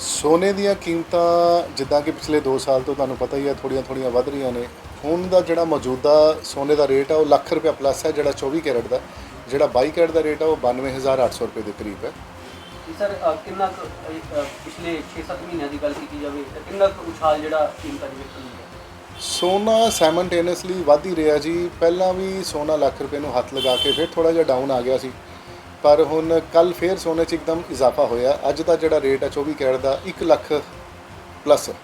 ਸੋਨੇ ਦੀਆਂ ਕੀਮਤਾਂ ਜਿੱਦਾਂ ਕਿ ਪਿਛਲੇ 2 ਸਾਲ ਤੋਂ ਤੁਹਾਨੂੰ ਪਤਾ ਹੀ ਹੈ ਥੋੜੀਆਂ ਥੋੜੀਆਂ ਵੱਧ ਰਹੀਆਂ ਨੇ। ਹੁਣ ਦਾ ਜਿਹੜਾ ਮੌਜੂਦਾ ਸੋਨੇ ਦਾ ਰੇਟ ਆ ਉਹ ਲੱਖ ਰੁਪਏ ਪਲੱਸ ਹੈ ਜਿਹੜਾ 24 ਕੈਰਟ ਦਾ। ਜਿਹੜਾ 22 ਕੈਰਟ ਦਾ ਰੇਟ ਆ ਉਹ 92800 ਰੁਪਏ ਦੇ ਕਰੀਬ ਹੈ। ਸਰ ਕਿੰਨਾ ਪਿਛਲੇ 6-7 ਮਹੀਨਿਆਂ ਦੀ ਗੱਲ ਕੀਤੀ ਜਾਵੇ ਤਾਂ ਕਿੰਨਾ ਕੁ ਉਛਾਲ ਜਿਹੜਾ ਕੀਮਤਾਂ ਦੇ ਵਿੱਚ ਹੁੰਦਾ ਸੋਨਾ ਸਾਈਮਲਟੇਨੀਅਸਲੀ ਵੱਧ ਹੀ ਰਿਹਾ ਜੀ। ਪਹਿਲਾਂ ਵੀ ਸੋਨਾ ਲੱਖ ਰੁਪਏ ਨੂੰ ਹੱਥ ਲਗਾ ਕੇ ਫਿਰ ਥੋੜਾ ਜਿਹਾ ਡਾਊਨ ਆ ਗਿਆ ਸੀ। ਪਰ ਹੁਣ ਕੱਲ ਫੇਰ ਸੋਨੇ 'ਚ ਇੱਕਦਮ ਇਜ਼ਾਫਾ ਹੋਇਆ। ਅੱਜ ਦਾ ਜਿਹੜਾ ਰੇਟ ਹੈ 24 ਕੈਰਟ ਦਾ 1 ਲੱਖ ਪਲੱਸ ਹੈ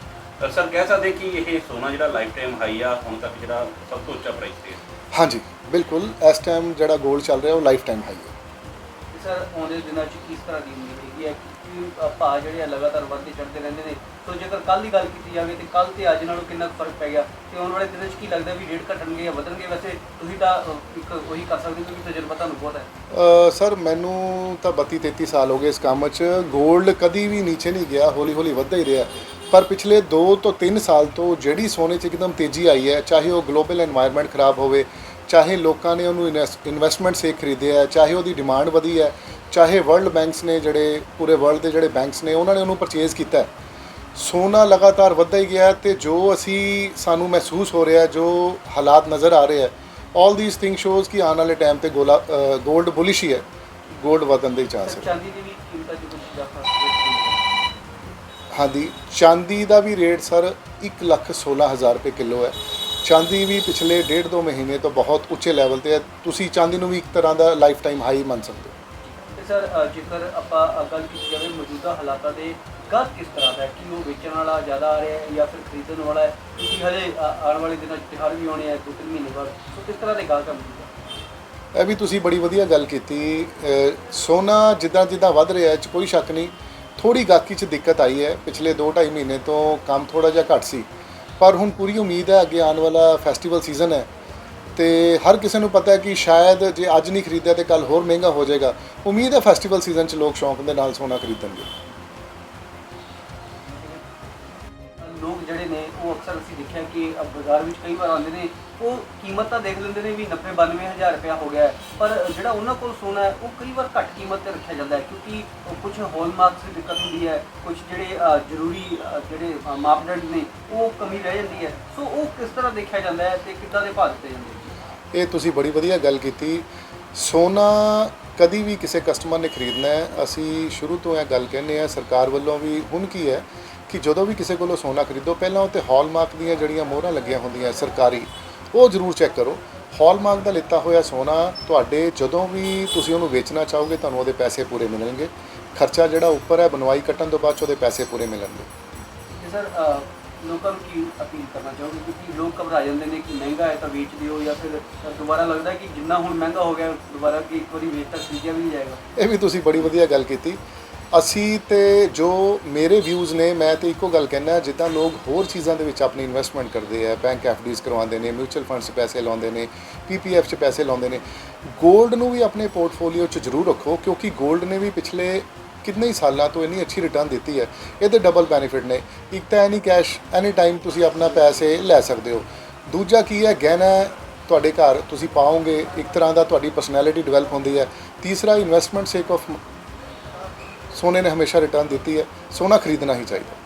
ਸਰ ਕਹਿ ਸਕਦੇ ਕਿ ਇਹ ਸੋਨਾ ਜਿਹੜਾ ਲਾਈਫ ਟਾਈਮ ਹਾਈ ਆ ਹੁਣ ਤੱਕ ਜਿਹੜਾ ਸਭ ਤੋਂ ਉੱਚਾ ਪ੍ਰਾਈਸ ਤੇ ਹੈ। ਹਾਂਜੀ ਬਿਲਕੁਲ। ਇਸ ਟਾਈਮ ਜਿਹੜਾ 골ਡ ਚੱਲ ਰਿਹਾ ਉਹ ਲਾਈਫ ਟਾਈਮ ਹਾਈ ਹੈ। ਸਰ ਆਉਂਦੇ ਦਿਨਾਂ 'ਚ ਕਿਸ ਤਰ੍ਹਾਂ ਦੀ ਉਮੀਦ ਹੈ ਕਿ ਭਾਅ ਜਿਹੜੇ ਆ ਲਗਾਤਾਰ ਵੱਧਦੇ ਚੜ੍ਹਦੇ ਰਹਿੰਦੇ ਨੇ, ਸੋ ਜੇਕਰ ਕੱਲ ਦੀ ਗੱਲ ਕੀਤੀ ਜਾਵੇ ਤੇ ਕੱਲ ਤੇ ਅੱਜ ਨਾਲੋਂ ਕਿੰਨਾ ਫ਼ਰਕ ਪੈ ਗਿਆ ਤੇ ਆਉਣ ਵਾਲੇ ਦਿਨਾਂ 'ਚ ਕੀ ਲੱਗਦਾ ਵੀ ਰੇਟ ਘਟਣਗੇ ਜਾਂ ਵਧਣਗੇ? ਵੈਸੇ ਤੁਸੀਂ ਤਾਂ ਇੱਕ ਉਹੀ ਕਰ ਸਕਦੇ ਹੋ ਕਿ ਤਜਰਬਾ ਤੁਹਾਨੂੰ ਬਹੁਤ ਹੈ। ਸਰ, ਮੈਨੂੰ ਤਾਂ 32 33 ਸਾਲ ਹੋ ਗਏ ਇਸ ਕੰਮ 'ਚ। ਗੋਲਡ ਕਦੀ ਵੀ ਨੀਚੇ ਨਹੀਂ ਗਿਆ ਹੌਲੀ ਹੌਲੀ ਵੱਧਦਾ ਹੀ ਰਿਹਾ। ਪਰ ਪਿਛਲੇ 2 ਤੋਂ 3 ਸਾਲ ਤੋਂ ਜਿਹੜੀ ਸੋਨੇ 'ਚ ਇੱਕਦਮ ਤੇਜ਼ੀ ਆਈ ਹੈ, ਚਾਹੇ ਉਹ ਗਲੋਬਲ এনवायरमेंट ਖਰਾਬ ਹੋਵੇ ਚਾਹੇ ਲੋਕਾਂ ਨੇ ਉਹਨੂੰ ਇਨਵੈਸਟਮੈਂਟ ਸੇ ਖਰੀਦਿਆ ਹੈ ਚਾਹੇ ਉਹਦੀ ਡਿਮਾਂਡ ਵਧੀ ਹੈ ਚਾਹੇ ਵਰਲਡ ਬੈਂਕਸ ਨੇ ਜਿਹੜੇ ਪੂਰੇ ਵਰਲਡ ਦੇ ਜਿਹੜੇ ਬੈਂਕਸ ਨੇ ਉਹਨਾਂ ਨੇ ਉਹਨੂੰ ਪਰਚੇਜ਼ ਕੀਤਾ ਹੈ। ਸੋਨਾ ਲਗਾਤਾਰ ਵੱਧਦਾ ਹੀ ਗਿਆ ਤੇ ਜੋ ਅਸੀਂ ਸਾਨੂੰ ਮਹਿਸੂਸ ਹੋ ਰਿਹਾ ਜੋ ਹਾਲਾਤ ਨਜ਼ਰ ਆ ਰਹੇ ਹੈ ਆਲ ਥੀਸ ਥਿੰਗ ਸ਼ੋਜ਼ ਕਿ ਆਉਣ ਵਾਲੇ ਟਾਈਮ ਤੇ ਗੋਲਾ 골ਡ ਬੁਲਿਸ਼ ਹੀ ਹੈ। 골ਡ ਵਧਣ ਦੇ ਚਾਂਸ ਹੈ। ਚਾਂਦੀ ਦੀ ਵੀ ਕੀਮਤਾਂ 'ਚ ਕੁਝ ਇਜ਼ਾਫਾ ਦੇਖਣ ਹਾਂਜੀ ਚਾਂਦੀ ਦਾ ਵੀ ਰੇਟ ਸਰ 1 ਲੱਖ 16000 ਰੁਪਏ ਕਿਲੋ ਹੈ। ਚਾਂਦੀ ਵੀ ਪਿਛਲੇ ਡੇਢ ਦੋ ਮਹੀਨੇ ਤੋਂ ਬਹੁਤ ਉੱਚੇ ਲੈਵਲ ਤੇ ਹੈ। ਤੁਸੀਂ ਚਾਂਦੀ ਨੂੰ ਵੀ ਇੱਕ ਤਰ੍ਹਾਂ ਦਾ ਲਾਈਫ ਟਾਈਮ ਹਾਈ ਮੰਨ ਸਕਦੇ ਹੋ। ਤੇ ਸਰ ਅ, ਜੇਕਰ ਆਪਾਂ ਅ, ਗੱਲ ਕੀਤੀ ਜਾਵੇ ਮੌਜੂਦਾ ਹਾਲਾਤਾਂ ਦੇ ਗਾਹਕ ਕਿਸ ਤਰ੍ਹਾਂ ਦਾ ਹੈ? ਕਿ ਉਹ ਵੇਚਣ ਵਾਲਾ ਜ਼ਿਆਦਾ ਆ ਰਿਹਾ ਹੈ ਜਾਂ ਫਿਰ ਖਰੀਦਣ ਵਾਲਾ ਹੈ? ਕਿਉਂਕਿ ਹਲੇ ਅ, ਆਉਣ ਵਾਲੇ ਦਿਨਾਂ 'ਚ ਤਿਉਹਾਰ ਵੀ ਆਉਣੇ ਆ ਦੋ ਤਿੰਨ ਮਹੀਨੇ ਬਾਅਦ। ਸੋ ਕਿਸ ਤਰ੍ਹਾਂ ਦੇ ਗਾਹਕ ਆ ਮੌਜੂਦਾ ਇਹ ਵੀ ਤੁਸੀਂ ਬੜੀ ਵਧੀਆ ਗੱਲ ਕੀਤੀ। ਅ, ਸੋਨਾ ਜਿੱਦਾਂ ਜਿੱਦਾਂ ਵੱਧ ਰਿਹਾ ਹੈ ਚ ਕੋਈ ਸ਼ੱਕ ਨਹੀਂ। ਥੋੜੀ ਗਾਹਕੀ 'ਚ ਦਿੱਕਤ ਆਈ ਹੈ। ਪਿਛਲੇ 2.5 ਮਹੀਨੇ ਤੋਂ ਕੰਮ ਥੋੜਾ ਜਿਹਾ ਘੱਟ ਸੀ। ਪਰ ਹੁਣ ਪੂਰੀ ਉਮੀਦ ਹੈ ਅੱਗੇ ਆਉਣ ਵਾਲਾ ਫੈਸਟੀਵਲ ਸੀਜ਼ਨ ਹੈ ਤੇ ਹਰ ਕਿਸੇ ਨੂੰ ਪਤਾ ਹੈ ਕਿ ਸ਼ਾਇਦ ਜੇ ਅੱਜ ਨਹੀਂ ਖਰੀਦਿਆ ਤੇ ਕੱਲ ਹੋਰ ਮਹਿੰਗਾ ਹੋ ਜਾਏਗਾ। ਉਮੀਦ ਹੈ ਫੈਸਟੀਵਲ ਸੀਜ਼ਨ 'ਚ ਲੋਕ ਸ਼ੌਂਕ ਦੇ ਨਾਲ ਸੋਨਾ ਖਰੀਦਣਗੇ। ਲੋਕ ਜਿਹੜੇ ਨੇ ਉਹ ਅਕਸਰ ਅਸੀਂ ਦੇਖਿਆ ਕਿ ਬਾਜ਼ਾਰ ਵਿੱਚ ਕਈ ਵਾਰ ਆਉਂਦੇ ਨੇ ਉਹ ਕੀਮਤ ਤਾਂ ਦੇਖ ਲੈਂਦੇ ਨੇ ਵੀ 90 92 ਹਜ਼ਾਰ ਰੁਪਇਆ ਹੋ ਗਿਆ ਹੈ, ਪਰ ਜਿਹੜਾ ਉਹਨਾਂ ਕੋਲ ਸੋਨਾ ਹੈ ਉਹ ਕਈ ਵਾਰ ਘੱਟ ਕੀਮਤ ਤੇ ਰੱਖਿਆ ਜਾਂਦਾ ਹੈ ਕਿਉਂਕਿ ਕੁਝ ਹੌਲਮਾਰਕਸ ਦੀ ਦਿੱਕਤ ਹੁੰਦੀ ਹੈ ਕੁਝ ਜਿਹੜੇ ਅ, ਜ਼ਰੂਰੀ ਅ, ਜਿਹੜੇ ਅ, ਮਾਪਦੰਡ ਨੇ ਉਹ ਕਮੀ ਰਹਿ ਜਾਂਦੀ ਹੈ। ਸੋ ਉਹ ਕਿਸ ਤਰ੍ਹਾਂ ਦੇਖਿਆ ਜਾਂਦਾ ਹੈ ਤੇ ਕਿੱਦਾਂ ਦੇ ਭਾਅ ਦਿੱਤੇ ਜਾਂਦੇ ਨੇ? ਇਹ ਤੁਸੀਂ ਬੜੀ ਵਧੀਆ ਗੱਲ ਕੀਤੀ। ਸੋਨਾ ਕਦੀ ਵੀ ਕਿਸੇ ਕਸਟਮਰ ਨੇ ਖਰੀਦਣਾ ਹੈ। ਅਸੀਂ ਸ਼ੁਰੂ ਤੋਂ ਇਹ ਗੱਲ ਕਹਿੰਦੇ ਆ ਸਰਕਾਰ ਵੱਲੋਂ ਵੀ ਹੁਣ ਕੀ ਹੈ ਕਿ ਜਦੋਂ ਵੀ ਕਿਸੇ ਕੋਲੋਂ ਸੋਨਾ ਖਰੀਦੋ ਪਹਿਲਾਂ ਉੱਤੇ ਹਾਲਮਾਰਕ ਦੀਆਂ ਜਿਹੜੀਆਂ ਮੋਹਰਾਂ ਲੱਗੀਆਂ ਹੁੰਦੀਆਂ ਸਰਕਾਰੀ ਉਹ ਜ਼ਰੂਰ ਚੈੱਕ ਕਰੋ। ਹਾਲਮਾਰਕ ਦਾ ਲਿੱਤਾ ਹੋਇਆ ਸੋਨਾ ਤੁਹਾਡੇ ਜਦੋਂ ਵੀ ਤੁਸੀਂ ਉਹਨੂੰ ਵੇਚਣਾ ਚਾਹੋਗੇ ਤੁਹਾਨੂੰ ਉਹਦੇ ਪੈਸੇ ਪੂਰੇ ਮਿਲਣਗੇ। ਖਰਚਾ ਜਿਹੜਾ ਉੱਪਰ ਹੈ ਬਣਵਾਈ ਕੱਟਣ ਤੋਂ ਬਾਅਦ 'ਚ ਉਹਦੇ ਪੈਸੇ ਪੂਰੇ ਮਿਲਣਗੇ। ਤੇ ਸਰ ਲੋਕਾਂ ਨੂੰ ਕੀ ਅਪੀਲ ਕਰਨਾ ਚਾਹੋਗੇ? ਕਿਉਂਕਿ ਲੋਕ ਘਬਰਾ ਜਾਂਦੇ ਨੇ ਕਿ ਮਹਿੰਗਾ ਹੈ ਤਾਂ ਵੇਚ ਦਿਓ ਜਾਂ ਫਿਰ ਦੁਬਾਰਾ ਲੱਗਦਾ ਕਿ ਜਿੰਨਾ ਹੁਣ ਮਹਿੰਗਾ ਹੋ ਗਿਆ ਦੁਬਾਰਾ ਕਿ ਇੱਕ ਵਾਰੀ ਵੇਚ ਤਾਂ ਖਰੀਦਿਆ ਵੀ ਨਹੀਂ ਜਾਏਗਾ। ਇਹ ਵੀ ਤੁਸੀਂ ਬੜੀ ਵਧੀਆ ਗੱਲ ਕੀਤੀ। ਅਸੀਂ ਤੇ ਜੋ ਮੇਰੇ ਵਿਊਜ਼ ਨੇ, ਮੈਂ ਤੇ ਇੱਕੋ ਗੱਲ ਕਹਿਣਾ ਜਿੱਦਾਂ ਲੋਕ ਹੋਰ ਚੀਜ਼ਾਂ ਦੇ ਵਿੱਚ ਆਪਣੀ ਇਨਵੈਸਟਮੈਂਟ ਕਰਦੇ ਆ ਬੈਂਕ ਐਫਡੀਜ਼ ਕਰਵਾਉਂਦੇ ਨੇ ਮਿਊਚੁਅਲ ਫੰਡਸ 'ਚ ਪੈਸੇ ਲਾਉਂਦੇ ਨੇ ਪੀਪੀਐਫ 'ਚ ਪੈਸੇ ਲਾਉਂਦੇ ਨੇ 골ਡ ਨੂੰ ਵੀ ਆਪਣੇ ਪੋਰਟਫੋਲੀਓ 'ਚ ਜ਼ਰੂਰ ਰੱਖੋ, ਕਿਉਂਕਿ 골ਡ ਨੇ ਵੀ ਪਿਛਲੇ ਕਿੰਨੇ ਹੀ ਸਾਲਾਂ ਤੋਂ ਇੰਨੀ ਅੱਛੀ ਰਿਟਰਨ ਦਿੱਤੀ ਹੈ। ਇਹਦੇ ਡਬਲ ਬੈਨੀਫਿਟ ਨੇ। ਇੱਕ ਤਾਂ ਐਨੀ ਕੈਸ਼ ਐਨੀ ਟਾਈਮ ਤੁਸੀਂ ਆਪਣਾ ਪੈਸੇ ਲੈ ਸਕਦੇ ਹੋ। ਦੂਜਾ ਕੀ ਹੈ, ਗਹਿਣਾ ਤੁਹਾਡੇ ਘਰ ਤੁਸੀਂ ਪਾਓਗੇ, ਇੱਕ ਤਰ੍ਹਾਂ ਦਾ ਤੁਹਾਡੀ ਪਰਸਨੈਲਿਟੀ ਡਿਵੈਲਪ ਹੁੰਦੀ ਹੈ। ਤੀਸਰਾ ਇਨਵੈਸਟਮੈਂਟ ਸੇਕ ਆਫ ਸੋਨੇ ਨੇ ਹਮੇਸ਼ਾ ਰਿਟਰਨ ਦਿੱਤੀ ਹੈ ਸੋਨਾ ਖਰੀਦਣਾ ਹੀ ਚਾਹੀਦਾ।